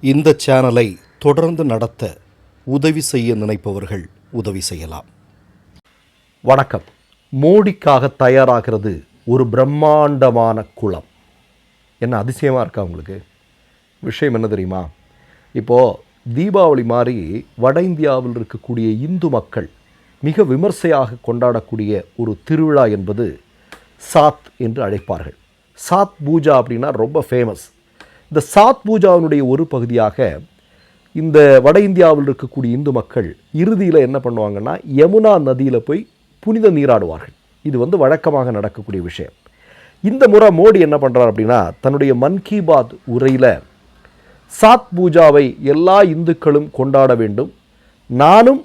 இந்த சேனலை தொடர்ந்து நடத்த உதவி செய்ய நினைப்பவர்கள் உதவி செய்யலாம். வணக்கம். மோடிக்காக தயாராகிறது ஒரு பிரம்மாண்டமான குளம். என்ன அதிசயமாக இருக்கா உங்களுக்கு? விஷயம் என்ன தெரியுமா? இப்போது தீபாவளி மாதிரி வட இந்தியாவில் இருக்கக்கூடிய இந்து மக்கள் மிக விமர்சையாக கொண்டாடக்கூடிய ஒரு திருவிழா என்பது சாத் என்று அழைப்பார்கள். சாத் பூஜா அப்படின்னா ரொம்ப ஃபேமஸ் இந்த சாத் பூஜாவினுடைய ஒரு பகுதியாக இந்த வட இந்தியாவில் இருக்கக்கூடிய இந்து மக்கள் இறுதியில் என்ன பண்ணுவாங்கன்னா யமுனா நதியில் போய் புனித நீராடுவார்கள். இது வந்து வழக்கமாக நடக்கக்கூடிய விஷயம். இந்த முறை மோடி என்ன பண்ணுறார் அப்படின்னா தன்னுடைய மன் கி பாத் உரையில் சாத் பூஜாவை எல்லா இந்துக்களும் கொண்டாட வேண்டும். நானும்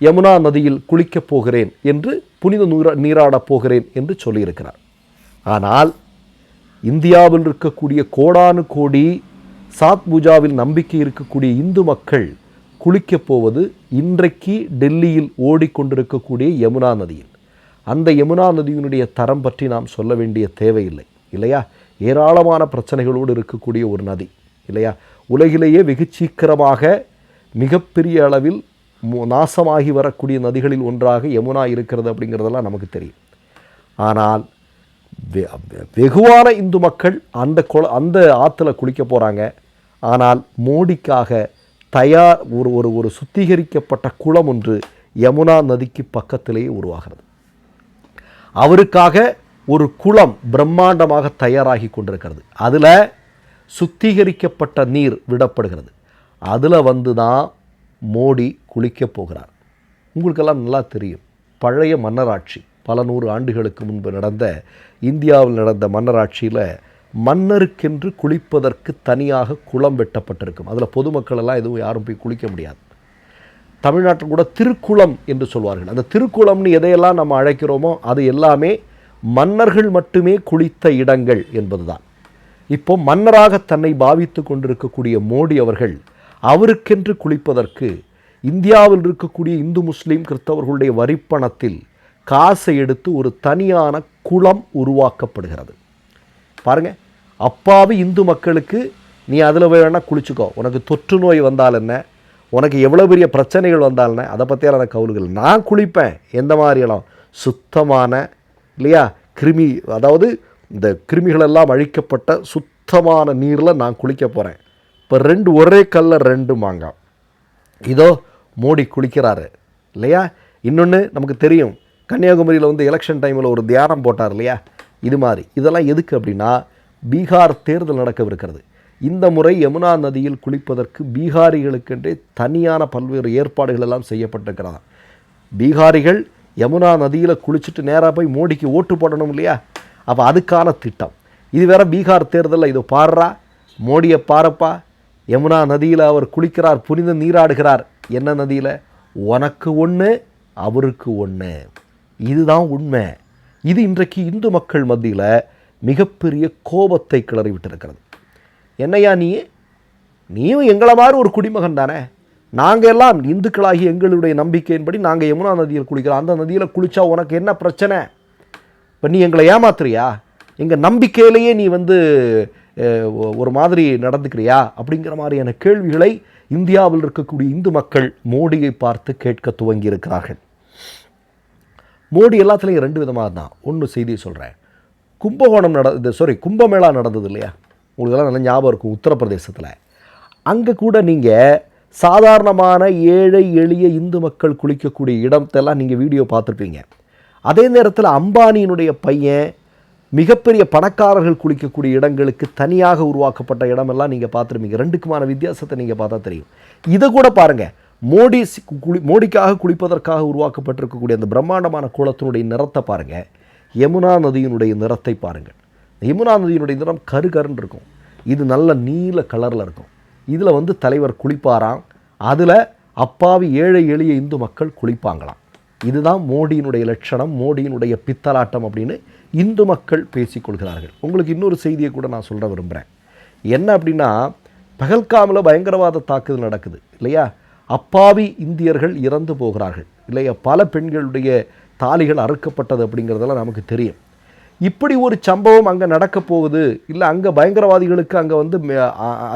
யமுனா நதியில் குளிக்கப் போகிறேன் என்று புனித நீரா நீராடப் போகிறேன் என்று சொல்லியிருக்கிறார். ஆனால் இந்தியாவில் இருக்கக்கூடிய கோடானு கோடி சாத் பூஜாவில் நம்பிக்கை இருக்கக்கூடிய இந்து மக்கள் குளிக்கப் போவது இன்றைக்கு டெல்லியில் ஓடிக்கொண்டிருக்கக்கூடிய யமுனா நதியில். அந்த யமுனா நதியினுடைய தரம் பற்றி நாம் சொல்ல வேண்டிய தேவையில்லை இல்லையா? ஏராளமான பிரச்சனைகளோடு இருக்கக்கூடிய ஒரு நதி இல்லையா? உலகிலேயே வெகு சீக்கிரமாக மிகப்பெரிய அளவில் நாசமாகி வரக்கூடிய நதிகளில் ஒன்றாக யமுனா இருக்கிறது அப்படிங்கிறதெல்லாம் நமக்கு தெரியும். ஆனால் வெகுவான இந்து மக்கள் அந்த குள அந்த ஆற்றுல குளிக்க போகிறாங்க ஆனால் மோடிக்காக தயார் ஒரு ஒரு ஒரு சுத்திகரிக்கப்பட்ட குளம் ஒன்று யமுனா நதிக்கு பக்கத்திலேயே உருவாகிறது. அவருக்காக ஒரு குளம் பிரம்மாண்டமாக தயாராகி கொண்டிருக்கிறது. அதில் சுத்திகரிக்கப்பட்ட நீர் விடப்படுகிறது. அதில் வந்து தான் மோடி குளிக்கப் போகிறார். உங்களுக்கெல்லாம் நல்லா தெரியும். பழைய மன்னராட்சி. பல நூறு ஆண்டுகளுக்கு முன்பு நடந்த இந்தியாவில் நடந்த மன்னராட்சியில் மன்னருக்கென்று குளிப்பதற்கு தனியாக குளம் வெட்டப்பட்டிருக்கும். அதில் பொதுமக்கள் எல்லாம் எதுவும் யாரும் போய் குளிக்க முடியாது. தமிழ்நாட்டில் கூட திருக்குளம் என்று சொல்வார்கள். அந்த திருக்குளம்னு எதையெல்லாம் நம்ம அழைக்கிறோமோ அது எல்லாமே மன்னர்கள் மட்டுமே குளித்த இடங்கள் என்பதுதான். இப்போ மன்னராக தன்னை பாவித்து கொண்டிருக்கக்கூடிய மோடி அவர்கள் அவருக்கென்று குளிப்பதற்கு இந்தியாவில் இருக்கக்கூடிய இந்து முஸ்லீம் கிறிஸ்தவர்களுடைய வரிப்பணத்தில் காசை எடுத்து ஒரு தனியான குளம் உருவாக்கப்படுகிறது. பாருங்க அப்பாவி இந்து மக்களுக்கு நீ அதில் வேணா குளிச்சுக்கோ. உனக்கு தொற்று நோய் வந்தால் என்ன? உனக்கு எவ்வளோ பெரிய பிரச்சனைகள் வந்தால் என்ன? அதை பற்றியான கவுல்கள். நான் குளிப்பேன். எந்த மாதிரியெல்லாம் சுத்தமான இல்லையா? கிருமி அதாவது இந்த கிருமிகளெல்லாம் அழிக்கப்பட்ட சுத்தமான நீரில் நான் குளிக்க போகிறேன் இப்போ ரெண்டு ஒரே கல்ல ரெண்டு மாங்காய். இதோ மோடி குளிக்கிறாரு. இல்லையா? இன்னொன்று நமக்கு தெரியும். கன்னியாகுமரியில் வந்து எலெக்ஷன் டைமில் ஒரு தியானம் போட்டார் இல்லையா? இது மாதிரி. இதெல்லாம் எதுக்கு அப்படின்னா பீகார் தேர்தல் நடக்கவிருக்கிறது. இந்த முறை யமுனா நதியில் குளிப்பதற்கு பீகாரிகளுக்கென்றே தனியான பல்வேறு ஏற்பாடுகள் எல்லாம் செய்யப்பட்டிருக்கிறதா? பீகாரிகள் யமுனா நதியில் குளிச்சுட்டு நேராக போய் மோடிக்கு ஓட்டு போடணும் இல்லையா? அப்போ அதுக்கான திட்டம். இது வேற பீகார் தேர்தலில் இது பாடுறா? மோடியை பாரப்பா? யமுனா நதியில் அவர் குளிக்கிறார் புனித நீராடுகிறார். என்ன நதியில்? உனக்கு ஒன்று அவருக்கு ஒன்று இதுதான் உண்மை. இது இன்றைக்கு இந்து மக்கள் மத்தியில் மிகப்பெரிய கோபத்தை கிளறி விட்டிருக்கிறது என்னையா நீ? நீயும் எங்களை மாதிரி ஒரு குடிமகன் தானே. நாங்கள் எல்லாம் இந்துக்களாகி எங்களுடைய நம்பிக்கையின்படி நாங்கள் யமுனா நதியில் குளிக்கிறோம் அந்த நதியில் குளித்தா உனக்கு என்ன பிரச்சனை? இப்போ நீ எங்களை ஏமாத்துறியா? எங்கள் நம்பிக்கையிலேயே நீ வந்து ஒரு மாதிரி நடந்துக்கிறியா? அப்படிங்கிற மாதிரியான கேள்விகளை இந்தியாவில் இருக்கக்கூடிய இந்து மக்கள் மோடியை பார்த்து கேட்க துவங்கியிருக்கிறார்கள். மோடி எல்லாத்துலேயும் ரெண்டு விதமாக தான். ஒன்று செய்தி சொல்கிறேன் கும்பகோணம் நட சாரி கும்பமேளா நடந்தது இல்லையா? உங்களுக்கெல்லாம் நல்ல ஞாபகம் இருக்கும் உத்தரப்பிரதேசத்தில். அங்கே கூட நீங்கள் சாதாரணமான ஏழை எளிய இந்து மக்கள் குளிக்கக்கூடிய இடத்தெல்லாம் நீங்கள் வீடியோ பார்த்துருப்பீங்க. அதே நேரத்தில் அம்பானியினுடைய பையன் மிகப்பெரிய பணக்காரர்கள் குளிக்கக்கூடிய இடங்களுக்கு தனியாக உருவாக்கப்பட்ட இடமெல்லாம் நீங்கள் பார்த்துருப்பீங்க. ரெண்டுக்குமான வித்தியாசத்தை நீங்கள் பார்த்தா தெரியும். இதை கூட பாருங்கள் மோடி சி- குளி மோடிக்காக குளிப்பதற்காக உருவாக்கப்பட்டிருக்கக்கூடிய அந்த பிரம்மாண்டமான குளத்தினுடைய நிறத்தை பாருங்கள் யமுனா நதியினுடைய நிறத்தை பாருங்கள். யமுனா நதியினுடைய நிறம் கரு கருன்னு இருக்கும். இது நல்ல நீல கலரில் இருக்கும். இதில் வந்து தலைவர் குளிப்பாராம். அதில் அப்பாவி ஏழை எளிய இந்து மக்கள் குளிப்பாங்களாம். இதுதான் மோடியினுடைய லட்சணம் மோடியினுடைய பித்தலாட்டம் அப்படின்னு இந்து மக்கள் பேசிக்கொள்கிறார்கள் உங்களுக்கு இன்னொரு செய்தியை கூட நான் சொல்ல விரும்புகிறேன் என்ன அப்படின்னா பகல்காமில் பயங்கரவாத தாக்குதல் நடக்குது இல்லையா? அப்பாவி இந்தியர்கள் இறந்து போகிறார்கள். இல்லையா? பல பெண்களுடைய தாலிகள் அறுக்கப்பட்டது அப்படிங்கிறதெல்லாம் நமக்கு தெரியும். இப்படி ஒரு சம்பவம் அங்கே நடக்க போகுது. இல்லை அங்கே பயங்கரவாதிகளுக்கு அங்கே வந்து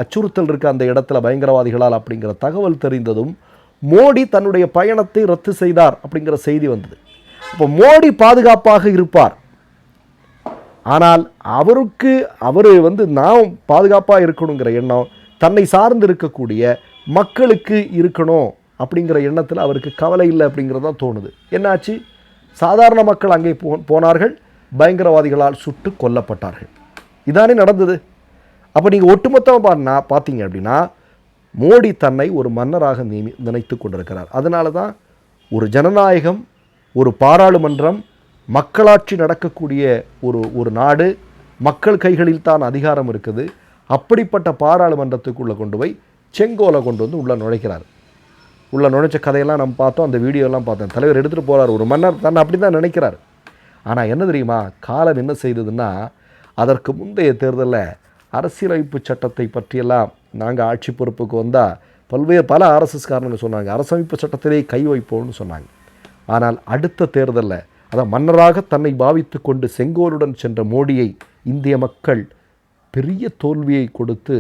அச்சுறுத்தல் இருக்குது அந்த இடத்துல பயங்கரவாதிகளால் அப்படிங்கிற தகவல் தெரிந்ததும் மோடி தன்னுடைய பயணத்தை ரத்து செய்தார் அப்படிங்கிற செய்தி வந்தது. இப்போ மோடி பாதுகாப்பாக இருப்பார். ஆனால் அவருக்கு அவர் வந்து நாம் பாதுகாப்பாக இருக்கணுங்கிற எண்ணம் தன்னை சார்ந்து இருக்கக்கூடிய மக்களுக்கு இருக்கணும் அப்படிங்கிற எண்ணத்தில் அவருக்கு கவலை இல்லை அப்படிங்கிறது தான் தோணுது. என்னாச்சு? சாதாரண மக்கள் அங்கே போ போனார்கள். பயங்கரவாதிகளால் சுட்டு கொல்லப்பட்டார்கள். இதானே நடந்தது. அப்போ நீங்கள் ஒட்டுமொத்தமாக பாருனா பார்த்தீங்க அப்படின்னா மோடி தன்னை ஒரு மன்னராக நியமி நினைத்து கொண்டிருக்கிறார். அதனால தான் ஒரு ஜனநாயகம் ஒரு பாராளுமன்றம் மக்களாட்சி நடக்கக்கூடிய ஒரு ஒரு நாடு மக்கள் கைகளில் தான் அதிகாரம் இருக்குது. அப்படிப்பட்ட பாராளுமன்றத்துக்குள்ளே கொண்டு போய் செங்கோலை கொண்டு வந்து உள்ளே நுழைக்கிறார். உள்ளே நுழைச்ச கதையெல்லாம் நம்ம பார்த்தோம் அந்த வீடியோலாம் பார்த்தோம். தலைவர் எடுத்துகிட்டு போகிறார் ஒரு மன்னர் தன்னை அப்படி தான் நினைக்கிறார். ஆனால் என்ன தெரியுமா காலம் என்ன செய்ததுன்னா அதற்கு முந்தைய தேர்தலில் அரசியலமைப்பு சட்டத்தை பற்றியெல்லாம் நாங்கள் ஆட்சி பொறுப்புக்கு வந்தால் பல்வேறு பல ஆர்எஸ்எஸ்காரங்க சொன்னாங்க. அரசமைப்பு சட்டத்திலே கை வைப்போம்னு சொன்னாங்க. ஆனால் அடுத்த தேர்தலில் அதான் மன்னராக தன்னை பாவித்து கொண்டு செங்கோலுடன் சென்ற மோடியை இந்திய மக்கள் பெரிய தோல்வியை கொடுத்து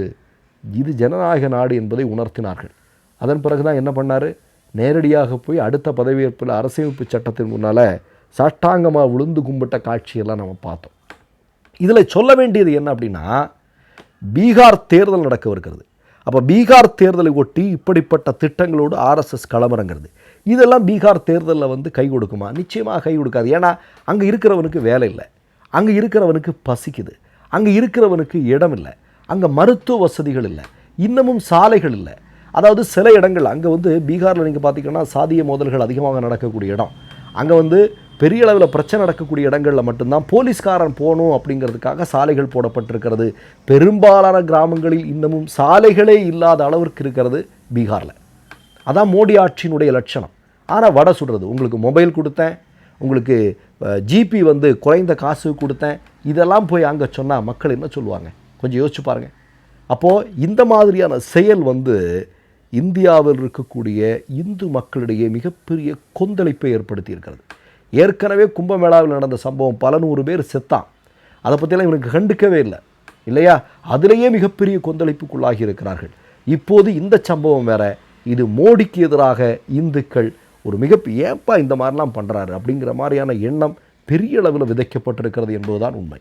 இது ஜனநாயக நாடு என்பதை உணர்த்தினார்கள். அதன் பிறகு தான் என்ன பண்ணார்? நேரடியாக போய் அடுத்த பதவியேற்பில் அரசியமைப்பு சட்டத்தின் முன்னால் சாஷ்டாங்கமாக விழுந்து கும்பிட்ட காட்சியெல்லாம் நம்ம பார்த்தோம். இதில் சொல்ல வேண்டியது என்ன அப்படின்னா பீகார் தேர்தல் நடக்கவிருக்கிறது. அப்போ பீகார் தேர்தலை ஒட்டி இப்படிப்பட்ட திட்டங்களோடு ஆர்எஸ்எஸ் களமிறங்கிறது. இதெல்லாம் பீகார் தேர்தலில் வந்து கை கொடுக்குமா? நிச்சயமாக கை கொடுக்காது. ஏன்னா அங்கே இருக்கிறவனுக்கு வேலை இல்லை. அங்கே இருக்கிறவனுக்கு பசிக்குது. அங்கே இருக்கிறவனுக்கு இடம் இல்லை அங்கே மருத்துவ வசதிகள் இல்லை. இன்னமும் சாலைகள் இல்லை. அதாவது சில இடங்கள் அங்கே வந்து பீகாரில் நீங்கள் பார்த்தீங்கன்னா சாதிய மோதல்கள் அதிகமாக நடக்கக்கூடிய இடம். அங்கே வந்து பெரிய அளவில் பிரச்சனை நடக்கக்கூடிய இடங்களில் மட்டும்தான் போலீஸ்காரன் போகணும் அப்படிங்கிறதுக்காக சாலைகள் போடப்பட்டிருக்கிறது. பெரும்பாலான கிராமங்களில் இன்னமும் சாலைகளே இல்லாத அளவிற்கு இருக்கிறது பீகாரில். அதான் மோடி ஆட்சியினுடைய லட்சணம். ஆனால் வடை சுடுறது. உங்களுக்கு மொபைல் கொடுத்தேன். உங்களுக்கு ஜிபி வந்து குறைந்த காசு கொடுத்தேன். இதெல்லாம் போய் அங்கே சொன்னால் மக்கள் என்ன சொல்லுவாங்க? கொஞ்சம் யோசிச்சு பாருங்கள் அப்போது இந்த மாதிரியான செயல் வந்து இந்தியாவில் இருக்கக்கூடிய இந்து மக்களிடையே மிகப்பெரிய கொந்தளிப்பை ஏற்படுத்தி இருக்கிறது. ஏற்கனவே கும்பமேளாவில் நடந்த சம்பவம் பல நூறு பேர் செத்தான். அதை பற்றியெல்லாம் இவனுக்கு கண்டுக்கவே இல்லை. இல்லையா? அதிலேயே மிகப்பெரிய கொந்தளிப்புக்குள்ளாகி இருக்கிறார்கள். இப்போது இந்த சம்பவம் வேற இது மோடிக்கு எதிராக இந்துக்கள் ஒரு மிக ஏப்பா இந்த மாதிரிலாம் பண்ணுறாரு அப்படிங்கிற மாதிரியான எண்ணம் பெரிய அளவில் விதைக்கப்பட்டிருக்கிறது என்பதுதான் உண்மை.